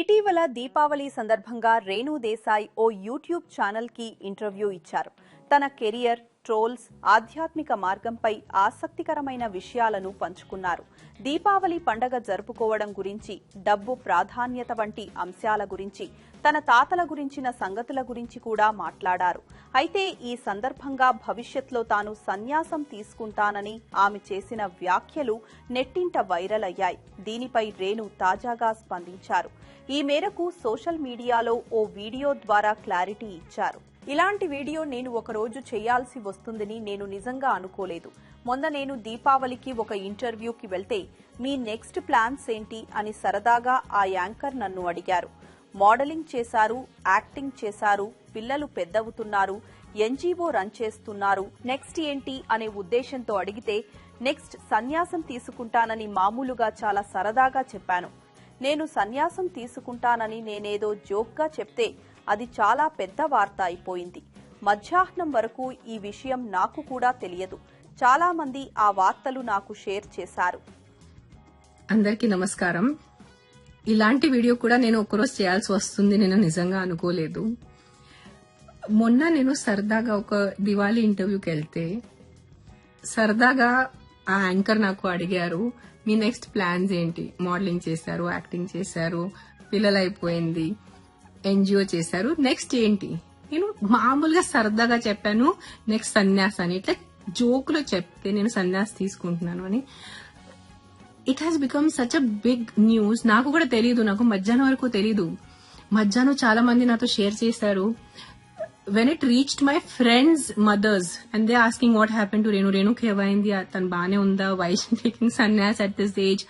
ఇటీవల దీపావళి సందర్భంగా రేణు దేశాయ్ ఓ యూట్యూబ్ ఛానల్కి ఇంటర్వ్యూ ఇచ్చారు. తన కెరియర్ ట్రోల్స్ ఆధ్యాత్మిక మార్గంపై ఆసక్తికరమైన విషయాలను పంచుకున్నారు. దీపావళి పండగ జరుపుకోవడం గురించి డబ్బు ప్రాధాన్యత వంటి అంశాల గురించి తన తాతల గురించిన సంగతుల గురించి కూడా మాట్లాడారు. అయితే ఈ సందర్భంగా భవిష్యత్లో తాను సన్యాసం తీసుకుంటానని ఆమె చేసిన వ్యాఖ్యలు నెట్టింట వైరల్ అయ్యాయి. దీనిపై రేణు తాజాగా స్పందించారు. ఈ మేరకు సోషల్ మీడియాలో ఓ వీడియో ద్వారా క్లారిటీ ఇచ్చారు. ఇలాంటి వీడియో నేను ఒకరోజు చేయాల్సి వస్తుందని నేను నిజంగా అనుకోలేదు. మొన్న నేను దీపావళికి ఒక ఇంటర్వ్యూకి వెళ్తే మీ నెక్స్ట్ ప్లాన్స్ ఏంటి అని సరదాగా ఆ యాంకర్ నన్ను అడిగారు. మోడలింగ్ చేశారు యాక్టింగ్ చేశారు పిల్లలు పెద్దవుతున్నారు ఎన్జీఓ రన్ చేస్తున్నారు నెక్స్ట్ ఏంటి అనే ఉద్దేశంతో అడిగితే నెక్స్ట్ సన్యాసం తీసుకుంటానని మామూలుగా చాలా సరదాగా చెప్పాను. నేను సన్యాసం తీసుకుంటానని నేనేదో జోక్గా చెప్తే అది చాలా పెద్ద వార్త అయిపోయింది. మధ్యాహ్నం వరకు ఈ విషయం నాకు కూడా తెలియదు. చాలా మంది ఆ వార్తలు నాకు షేర్ చేశారు. అందరికీ నమస్కారం. ఇలాంటి వీడియో కూడా నేను ఒకరోజు చేయాల్సి వస్తుంది నేను నిజంగా అనుకోలేదు. మొన్న నేను సరదాగా ఒక దివాళీ ఇంటర్వ్యూకి వెళ్తే సరదాగా ఆ యాంకర్ నాకు అడిగారు మీ నెక్స్ట్ ప్లాన్స్ ఏంటి? మోడలింగ్ చేశారు యాక్టింగ్ చేశారు పిల్లలు అయిపోయింది ఎన్జిఓ చేశారు. నెక్స్ట్ ఏంటి? నేను మామూలుగా సరదాగా చెప్పాను. నెక్స్ట్ సన్యాస్ అని ఇట్లా జోకులో చెప్తే నేను సన్యాస్ తీసుకుంటున్నాను అని. It has become such a big news నాకు కూడా తెలియదు నాకు మధ్యాహ్నం వరకు తెలియదు మధ్యాహ్నం చాలా మంది నాతో షేర్ చేశారు. When it reached my friends mothers and they asking what happen to Renu రేణుకి ఏమైంది? తను బానే ఉందా? Why's taking sanyas at this age